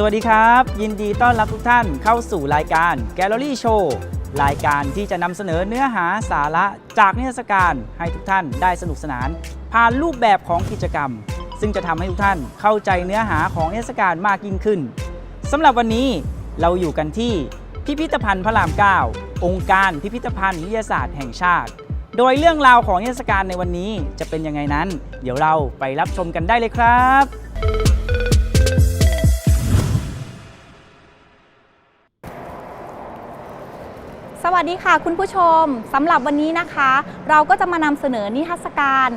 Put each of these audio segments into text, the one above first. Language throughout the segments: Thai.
สวัสดีครับ ยินดีต้อนรับทุกท่านเข้าสู่รายการ Gallery Show รายการที่จะนำเสนอเนื้อหาสาระจากนิทรรศการให้ทุกท่านได้สนุกสนาน ผ่านรูปแบบของกิจกรรม ซึ่งจะทำให้ทุกท่านเข้าใจเนื้อหาของนิทรรศการมากยิ่งขึ้นสำหรับวันนี้เราอยู่กันที่พิพิธภัณฑ์พระราม 9 องค์การพิพิธภัณฑ์วิทยาศาสตร์แห่งชาติ โดยเรื่องราวของนิทรรศการในวันนี้จะเป็นยังไงนั้น เดี๋ยวเราไปรับชมกันได้เลยครับ วัสดีค่ะคุณผู้ชมสำหรับวันนี้นะคะ เราก็จะมานำเสนอนิทรรศการ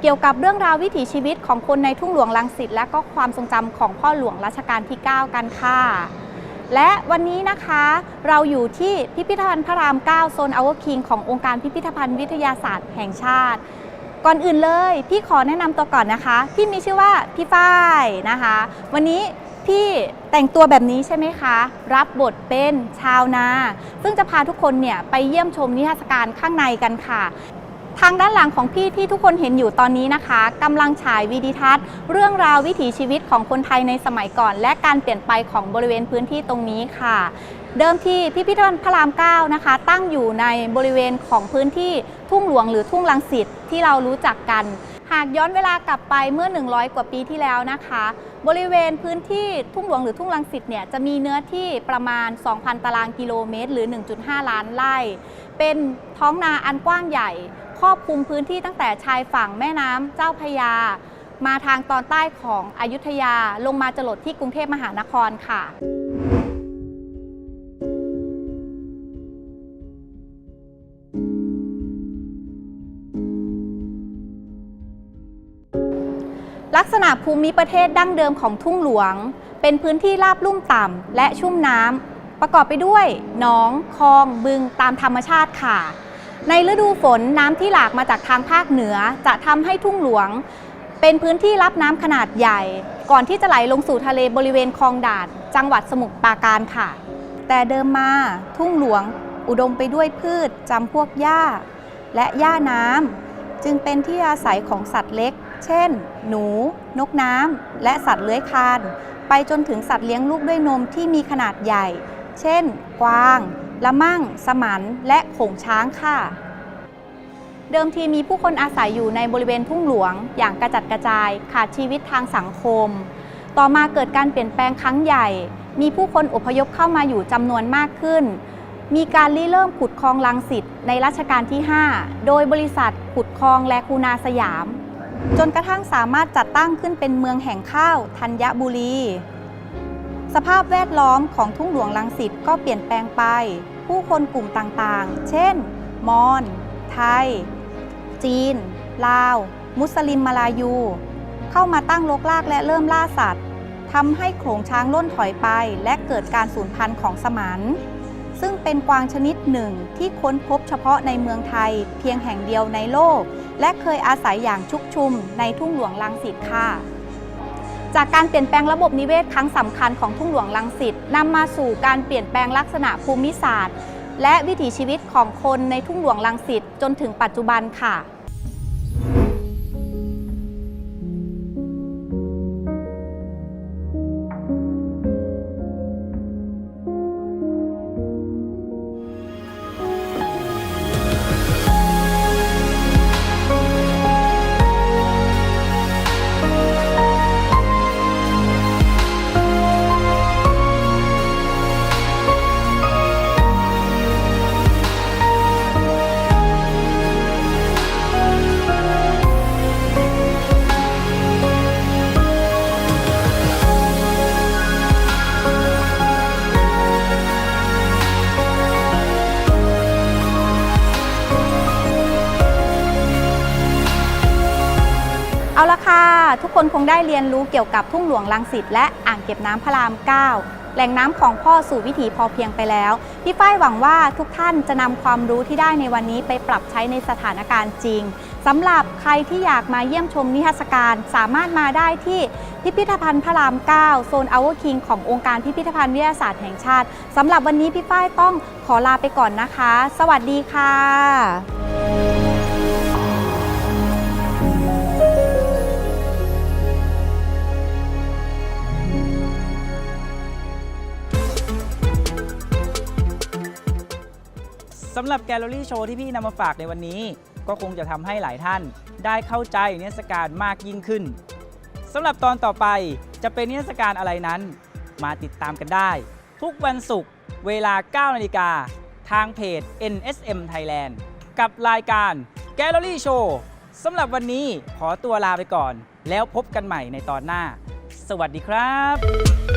เกี่ยวกับเรื่องราววิถีชีวิตของคนในทุ่งหลวงลังสิตและก็ความทรงจำของพ่อหลวงรัชกาลที่ 9 กันค่ะ และวันนี้นะคะเราอยู่ที่พิพิธภัณฑ์พระราม 9 โซนอเวอร์คิงขององค์การพิพิธภัณฑ์วิทยาศาสตร์แห่งชาติ ก่อนอื่นเลย พี่ขอแนะนำตัวก่อนนะคะ พี่มีชื่อว่าพี่ฝ้ายนะคะ วันนี้ พี่แต่งตัวแบบนี้ใช่ไหมคะ รับบทเป็นชาวนา ซึ่งจะพาทุกคนเนี่ยไปเยี่ยมชมนิทรรศการข้างในกันค่ะ ทางด้านหลังของพี่ที่ทุกคนเห็นอยู่ตอนนี้นะคะกำลังฉายวีดิทัศน์ เรื่องราววิถีชีวิตของคนไทยในสมัยก่อน และการเปลี่ยนไปของบริเวณพื้นที่ตรงนี้ค่ะ เดิมทีพิพิธภัณฑ์พระราม9นะคะ ตั้งอยู่ในบริเวณของพื้นที่ทุ่งหลวงหรือทุ่งลังสิตที่เรารู้จักกัน หากย้อนเวลากลับไปเมื่อ 100 กว่าปีที่แล้วนะคะ บริเวณพื้นที่ทุ่งหลวงหรือทุ่งลังสิตเนี่ยจะมีเนื้อที่ประมาณ 2,000 ตารางกิโลเมตร หรือ 1.5 ล้านไร่ เป็นท้องนาอันกว้างใหญ่ ครอบคลุมพื้นที่ตั้งแต่ชายฝั่งแม่น้ำเจ้าพยา มาทางตอนใต้ของอยุธยาลงมาจรดที่กรุงเทพมหานครค่ะ ลักษณะภูมิประเทศดั้งเดิมของทุ่งหลวง เป็นพื้นที่ราบลุ่มต่ำและชุ่มน้ำประกอบไปด้วยหนองคลองบึงตามธรรมชาติค่ะ ในฤดูฝนน้ำที่หลากมาจากทางภาคเหนือ จะทำให้ทุ่งหลวง เป็นพื้นที่รับน้ำขนาดใหญ่ ก่อนที่จะไหลลงสู่ทะเลบริเวณคลองด่าน จังหวัดสมุทรปราการค่ะ แต่เดิมมาทุ่งหลวง อุดมไปด้วยพืชจำพวกหญ้า และหญ้าน้ำจึงเป็นที่อาศัยของสัตว์เล็ก เช่น หนู นกน้ำ และสัตว์เลื้อยคลาน ไปจนถึงสัตว์เลี้ยงลูกด้วยนมที่มีขนาดใหญ่ เช่น กวาง ละมั่ง สมันและโขงช้างค่ะ เดิมทีมีผู้คนอาศัยอยู่ในบริเวณทุ่งหลวง อย่างกระจัดกระจาย ขาดชีวิตทางสังคม ต่อมาเกิดการเปลี่ยนแปลงครั้งใหญ่ มีผู้คนอพยพเข้ามาอยู่จำนวนมากขึ้นมีการริเริ่มขุดคลองลังสิตในรัชกาลที่ 5 โดยบริษัทขุดคลองและคูนาสยาม จนกระทั่งสามารถจัดตั้งขึ้นเป็นเมืองแห่งข้าวธัญบุรี สภาพแวดล้อมของทุ่งหลวงลังสิตก็เปลี่ยนแปลงไป ผู้คนกลุ่มต่างๆ เช่น มอญไทย จีน ลาว มุสลิมมาลายู เข้ามาตั้งรกรากและเริ่มล่าสัตว์ทำให้โขลงช้างล่นถอยไปและเกิดการสูญพันธุ์ของสมัน ซึ่งเป็นกวางชนิดหนึ่งที่ค้นพบเฉพาะในเมืองไทย เพียงแห่งเดียวในโลก และเคยอาศัยอย่างชุกชุมในทุ่งหลวงลังสิตค่ะ จากการเปลี่ยนแปลงระบบนิเวศครั้งสำคัญของทุ่งหลวงลังสิตนำมาสู่การเปลี่ยนแปลงลักษณะภูมิศาสตร์ และวิถีชีวิตของคนในทุ่งหลวงลังสิตจนถึงปัจจุบันค่ะ เอาละค่ะ ทุกคนคงได้เรียนรู้เกี่ยวกับทุ่งหลวงลังสิตและอ่างเก็บน้ำพระราม 9 แหล่งน้ำของพ่อสู่วิถีพอเพียงไปแล้ว พี่ฝ้ายหวังว่าทุกท่านจะนำความรู้ที่ได้ในวันนี้ไปปรับใช้ในสถานการณ์จริงสำหรับใครที่อยากมาเยี่ยมชมนิทรรศการสามารถมาได้ที่พิพิธภัณฑ์พระราม 9 โซนอเวอร์คิงขององค์การพิพิธภัณฑ์วิทยาศาสตร์แห่งชาติสำหรับวันนี้พี่ฝ้ายต้องขอลาไปก่อนนะคะ สวัสดีค่ะ สำหรับแกลเลอรี่โชว์ที่พี่นำมาฝากในวันนี้ ก็คงจะทำให้หลายท่านได้เข้าใจนิทรรศการมากยิ่งขึ้นสำหรับตอนต่อไปจะเป็นนิทรรศการอะไรนั้น มาติดตามกันได้ ทุกวันศุกร์เวลา 9 นาฬิกา ทางเพจ NSM Thailand กับรายการ Gallery Show สำหรับวันนี้ขอตัวลาไปก่อน แล้วพบกันใหม่ในตอนหน้า สวัสดีครับ